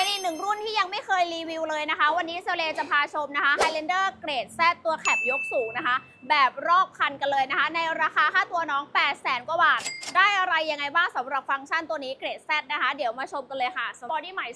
เป็นอีกหนึ่งรุ่นที่ยังไม่เคยรีวิวเลยนะคะ วันนี้เซเลจะพาชมนะคะ Highlander เกรด Z ตัวแคปยกสูงนะคะ แบบรอบคันกันเลยนะคะ ในราคาค่าตัวน้อง 8 0 0แสนกว่าบาท ได้อะไรยังไงบ้างสำหรับฟังก์ชันตัวนี้เกรด Z นะคะ เดี๋ยวมาชมกันเลยค่ะสปอร์ตี้ใหม่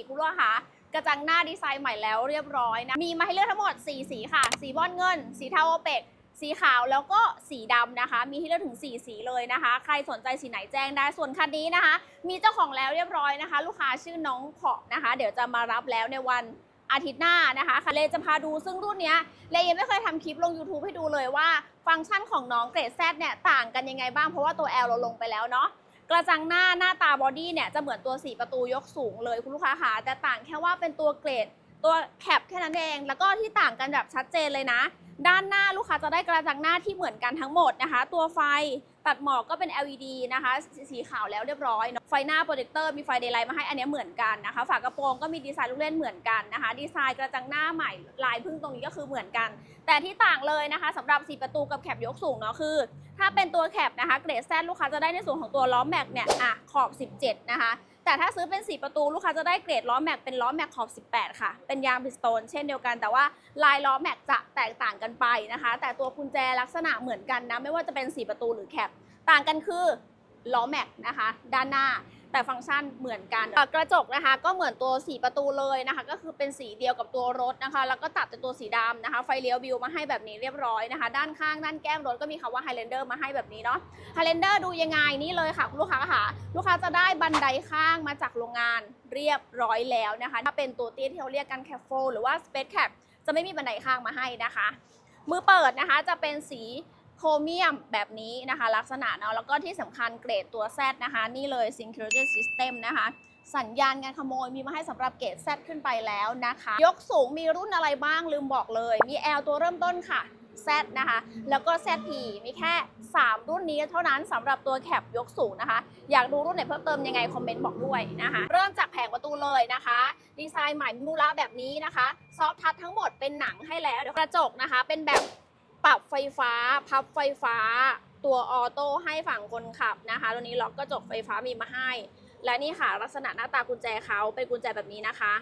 2024 คุณลูกค้ากระจังหน้าดีไซน์ใหม่แล้วเรียบร้อยนะ มีมาให้เลือกทั้งหมด 4 สีค่ะ สีบอลเงิน สีเทาโอเปก สีขาวแล้วก็สีดำนะคะ มีให้เลือกถึง 4 สีเลยนะคะ ใครสนใจสีไหนแจ้งได้ ส่วนคันนี้นะคะ มีเจ้าของแล้วเรียบร้อยนะคะ ลูกค้าชื่อน้องเพาะนะคะ เดี๋ยวจะมารับแล้วในวันอาทิตย์หน้านะคะค่ะเลยจะพาดูซึ่งรุ่นนี้เลยยังไม่เคยทำคลิปลง YouTube ให้ดูเลยว่า ฟังก์ชันของน้องเกรด Z เนี่ย ต่างกันยังไงบ้าง เพราะว่าตัว L เราลงไปแล้วเนาะกระจังหน้าหน้าตาบอดี้เนี่ย จะเหมือนตัว 4 ประตูยกสูงเลยคุณลูกค้าค่ะแต่ต่างแค่ว่าเป็นตัวเกรด ตัวแคปแค่นั้นเอง แล้วก็ที่ต่างกันแบบชัดเจนเลยนะ ด้านหน้าลูกค้าจะได้กระจังหน้าที่เหมือนกันทั้งหมดนะคะ ตัวไฟตัดหมอกก็เป็น LED นะคะ สีขาวแล้วเรียบร้อยเนอะไฟหน้าโปรเจคเตอร์มีไฟเดย์ไลท์มาให้อันนี้เหมือนกันนะคะ ฝากระโปรงก็มีดีไซน์ลูกเล่นเหมือนกันนะคะ ดีไซน์กระจังหน้าใหม่ลายพึ่งตรงนี้ก็คือเหมือนกัน แต่ที่ต่างเลยนะคะสำหรับ 4 ประตูกับแคปยกสูงเนาะคือ ถ้าเป็นตัวแคปนะคะเกรดแซลูกค้าจะได้ในส่วนของตัวล้อแม็กเนี่ยอะขอบ 17 นะคะ แต่ถ้าซื้อเป็น 4 ประตูลูกค้าจะได้เกรดล้อแม็กเป็นล้อแม็กขอบ 18 ค่ะ เป็นยางพิสโตนเช่นเดียวกัน แต่ว่าลายล้อแม็กจะแตกต่างกันไปนะคะ แต่ตัวกุญแจลักษณะเหมือนกันนะ ไม่ว่าจะเป็น 4 ประตูหรือแคป ต่างกันคือล้อแม็กนะคะ ด้านหน้า แต่ฟังก์ชันเหมือนกัน กระจกนะคะ ก็เหมือนตัว4ประตูเลยนะคะ ก็คือเป็นสีเดียวกับตัวรถนะคะ แล้วก็ตัดเป็นตัวสีดำนะคะ ไฟเลี้ยววิวมาให้แบบนี้เรียบร้อยนะคะ ด้านข้างด้านแก้มรถก็มีคำว่า Highlander มาให้แบบนี้เนาะ Highlander ดูยังไงนี่เลยค่ะลูกค้าค่ะ ลูกค้าจะได้บันไดข้างมาจากโรงงานเรียบร้อยแล้วนะคะ ถ้าเป็นตัวเตี้ยที่เขาเรียกกันแคปโฟหรือว่า Space Cap จะไม่มีบันไดข้างมาให้นะคะ มือเปิดนะคะจะเป็นสี โครเมียมแบบนี้นะคะ ลักษณะเนาะแล้วก็ที่สำคัญเกรดตัว Z นะคะ นี่เลย Security System นะคะ สัญญาณการขโมยมีมาให้สำหรับเกรด Z ขึ้นไปแล้วนะคะ ยกสูงมีรุ่นอะไรบ้างลืมบอกเลย มี L ตัวเริ่มต้นค่ะ Z นะคะ แล้วก็ ZP มีแค่ 3 รุ่นนี้เท่านั้นสำหรับตัวแคปยกสูงนะคะ อยากดูรุ่นไหนเพิ่มเติมยังไงคอมเมนต์บอกด้วยนะคะ เริ่มจากแผงประตูเลยนะคะ ดีไซน์ใหม่มูระแบบนี้นะคะ ซอฟทัชทั้งหมดเป็นหนังให้แล้วเดี๋ยวกระจกนะคะ เป็นแบบปรับ ไฟฟ้า พับไฟฟ้า ตัวออโต้ให้ฝั่งคนขับนะคะตัวนี้ล็อกกระจกไฟฟ้ามีมาให้ และนี่ค่ะลักษณะหน้าตากุญแจเขาเป็นกุญแจแบบนี้นะคะ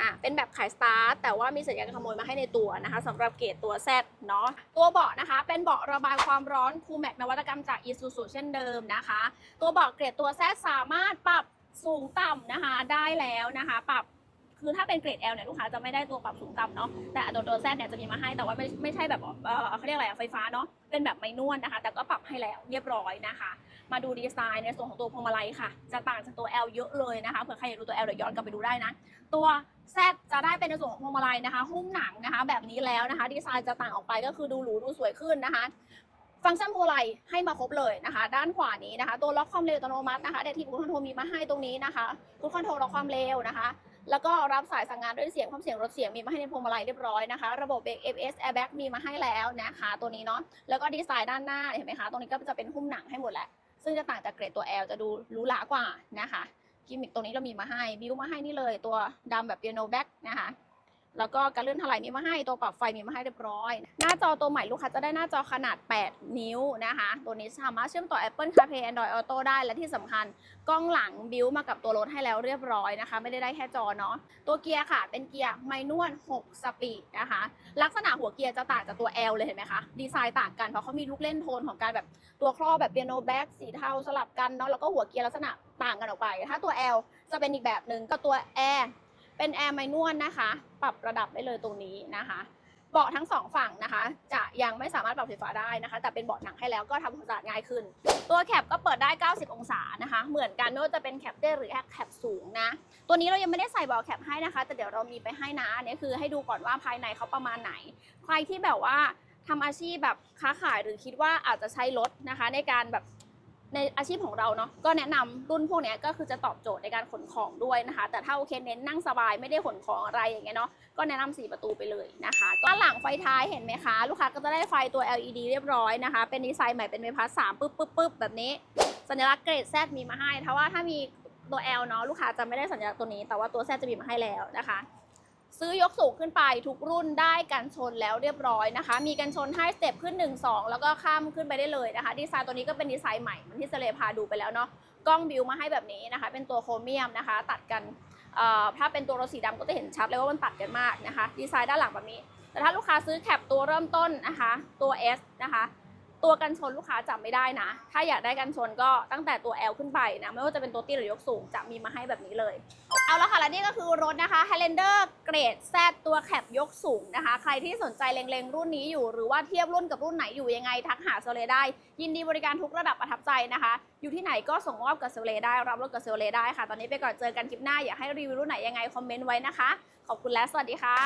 อะเป็นแบบขายสตาร์ทแต่ว่ามีสัญญาณขโมยมาให้ในตัวนะคะสำหรับเกรดตัว Z เนาะตัวเบาะนะคะ เป็นเบาะระบายความร้อนคูแม็กนวัตกรรมจาก Isuzu เช่นเดิมนะคะ ตัวเบาะเกรดตัว Z สามารถปรับสูงต่ำนะคะได้แล้วนะคะ ปรับ คือถ้าเป็นเกรด L เนี่ยลูกค้าจะไม่ได้ตัวปรับสูงต่ำเนาะแต่ตัวตัว Z เนี่ยจะมีมาให้แต่ว่าไม่ไม่ใช่แบบเออเขาเรียกอะไรอะไฟฟ้าเนาะเป็นแบบไม่นวลนะคะ แต่ก็ปรับให้แล้วเรียบร้อยนะคะ มาดูดีไซน์ในส่วนของตัวพวงมาลัยค่ะ จะต่างจากตัว L เยอะเลยนะคะเผื่อใครอยากดูตัว L เดี๋ยวย้อนกลับไปดูได้นะ ตัว Z จะได้เป็นในส่วนของพวงมาลัยนะคะ หุ้มหนังนะคะ แบบนี้แล้วนะคะ ดีไซน์จะต่างออกไปก็คือดูหรูดูสวยขึ้นนะคะฟังก์ชันพวงมาลัยให้มาครบเลยนะคะ ด้านขวานี้นะคะ ตัวล็อกความเร็วอัตโนมัตินะคะเดทีฟคอนโทรมีมาให้ตรงนี้นะคะคุณคอนโทรล็อกความเร็วนะคะ แล้วก็รับสายสั่งงานด้วยเสียงความเสียงรถเสียงมีมาให้ในพวงมาลัยเรียบร้อยนะคะ ระบบเบรก ABS airbag มีมาให้แล้วนะคะตัวนี้เนาะแล้วก็ดีไซน์ด้านหน้าเห็นไหมคะตรงนี้ก็จะเป็นหุ้มหนังให้หมดแหละซึ่งจะต่างจากเกรดตัว L จะดูหรูหรากว่านะคะกิมมิคตรงนี้เรามีมาให้บิวมาให้นี่เลยตัวดำแบบเปียโนแบ็กนะคะ แล้วก็การเลื่อนถลายมีมาให้ตัวปรับไฟมีมาให้เรียบร้อย หน้าจอตัวใหม่ลูกค้าจะได้หน้าจอขนาด 8 นิ้วนะคะ ตัวนี้สามารถเชื่อมต่อ Apple CarPlay Android Auto ได้และที่สำคัญกล้องหลังบิวมากับตัวรถให้แล้วเรียบร้อยนะคะ ไม่ได้ได้แค่จอเนาะตัวเกียร์ค่ะ เป็นเกียร์ไมนวล6สปีดนะคะ ลักษณะหัวเกียร์จะต่างจากตัว L เลยเห็นไหมคะดีไซน์ต่างกันเพราะเขามีลูกเล่นโทนของการแบบตัวครอบแบบเปียโนแบ็กสีเทาสลับกันเนาะแล้วก็หัวเกียร์ลักษณะต่างกันออกไป ถ้าตัว L จะเป็นอีกแบบหนึ่งก็ตัว Air เป็นแอร์ไมนวลนะคะ ปรับระดับได้เลยตรงนี้นะคะเบาะทั้งสองฝั่งนะคะ จะยังไม่สามารถปรับไฟฟ้าได้นะคะ แต่เป็นเบาะหนังให้แล้วก็ทำความสะอาดง่ายขึ้น ตัวแคปก็เปิดได้ 90 องศานะคะ เหมือนกันไม่ว่าจะเป็นแคปเต้หรือแคปสูงนะ ตัวนี้เรายังไม่ได้ใส่เบาะแคปให้นะคะ แต่เดี๋ยวเรามีไปให้นะอันนี้คือให้ดูก่อนว่าภายในเขาประมาณไหน ใครที่แบบว่าทำอาชีพแบบค้าขายหรือคิดว่าอาจจะใช้รถนะคะ ในการแบบ ในอาชีพของเราเนาะก็แนะนำรุ่นพวกนี้ก็คือจะตอบโจทย์ในการขนของด้วยนะคะ แต่ถ้าโอเคเน้นนั่งสบายไม่ได้ขนของอะไรอย่างเงี้ยเนาะก็แนะนำ4ประตูไปเลยนะคะก็หลังไฟท้ายเห็นไหมคะ ลูกค้าก็จะได้ไฟตัว LED เรียบร้อยนะคะ เป็นดีไซน์ใหม่เป็นไฟฟ้าสามปึ๊บปึ๊บปึ๊บแบบนี้ สัญลักษณ์เกรด Z มีมาให้ถ้าว่าถ้ามีตัว L เนาะลูกค้าจะไม่ได้สัญลักษณ์ตัวนี้ แต่ว่าตัว Z จะมีมาให้แล้วนะคะ ซื้อยกสูงขึ้นไปทุกรุ่นได้กันชนแล้วเรียบร้อยนะคะ มีกันชนให้สเต็ปขึ้น 1 2 แล้วก็ข้ามขึ้นไปได้เลยนะคะ ดีไซน์ตัวนี้ก็เป็นดีไซน์ใหม่เหมือนที่เสเลพาดูไปแล้วเนาะกล้องบิวมาให้แบบนี้นะคะ เป็นตัวโครเมียมนะคะ ตัดกันเอ่อถ้าเป็นตัวรถสีดำก็จะเห็นชัดเลยว่ามันตัดกันมากนะคะ ดีไซน์ด้านหลังแบบนี้ แต่ถ้าลูกค้าซื้อแคปตัวเริ่มต้นนะคะ ตัว S นะคะ ตัวกันชนลูกค้าจับไม่ได้นะ ถ้าอยากได้กันชนก็ตั้งแต่ตัว L ขึ้นไปนะ ไม่ว่าจะเป็นตัวเตี้ยหรือยกสูงจะมีมาให้แบบนี้เลย เอาละค่ะและนี่ก็คือรถนะคะ Highlander เกรด Z ตัวแคปยกสูงนะคะ ใครที่สนใจเล็งๆ รุ่นนี้อยู่ หรือว่าเทียบรุ่นกับรุ่นไหนอยู่ยังไงทักหาเซเลได้ ยินดีบริการทุกระดับประทับใจนะคะ อยู่ที่ไหนก็ส่งมอบกับเซเลได้ รับรถกับเซเลได้ค่ะ ตอนนี้ไปก่อนเจอกันคลิปหน้าอยากให้รีวิวรุ่นไหนยังไงคอมเมนต์ไว้นะคะ ขอบคุณและสวัสดีค่ะ